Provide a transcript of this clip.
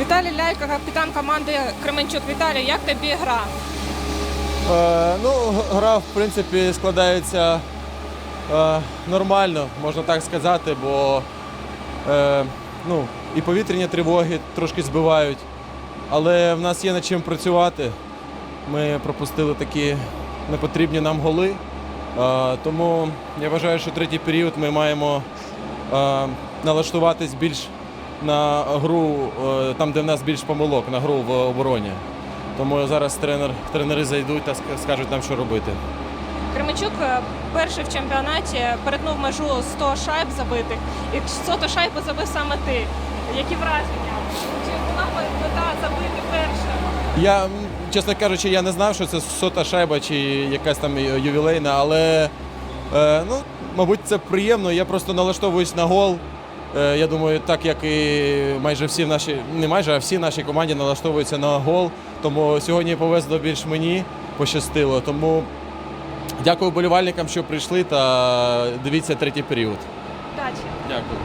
Віталій Ляйко, капітан команди Кременчук. Віталій, як тобі гра? Е, ну, гра, в принципі, складається е, нормально, можна так сказати, бо е, ну, і повітряні тривоги трошки збивають. Але в нас є над чим працювати. Ми пропустили такі непотрібні нам голи. Е, тому я вважаю, що третій період ми маємо е, налаштуватись більш на гру, е, там, де в нас більш помилок, на гру в обороні. Тому зараз тренер, тренери зайдуть та скажуть нам, що робити. Кременчук е, перший в чемпіонаті перетнув межу 100 шайб забитих. І 100 шайбу забив саме ти. Які враження? Чи була мета забити перше? Я, чесно кажучи, я не знав, що це сота шайба чи якась там ювілейна, але е, ну, мабуть, це приємно. Я просто налаштовуюсь на гол. Е, я думаю, так як і майже всі наші, не майже, а всі наші команді налаштовуються на гол. Тому сьогодні повезло більш мені, пощастило. Тому дякую болівальникам, що прийшли та дивіться третій період. Дякую.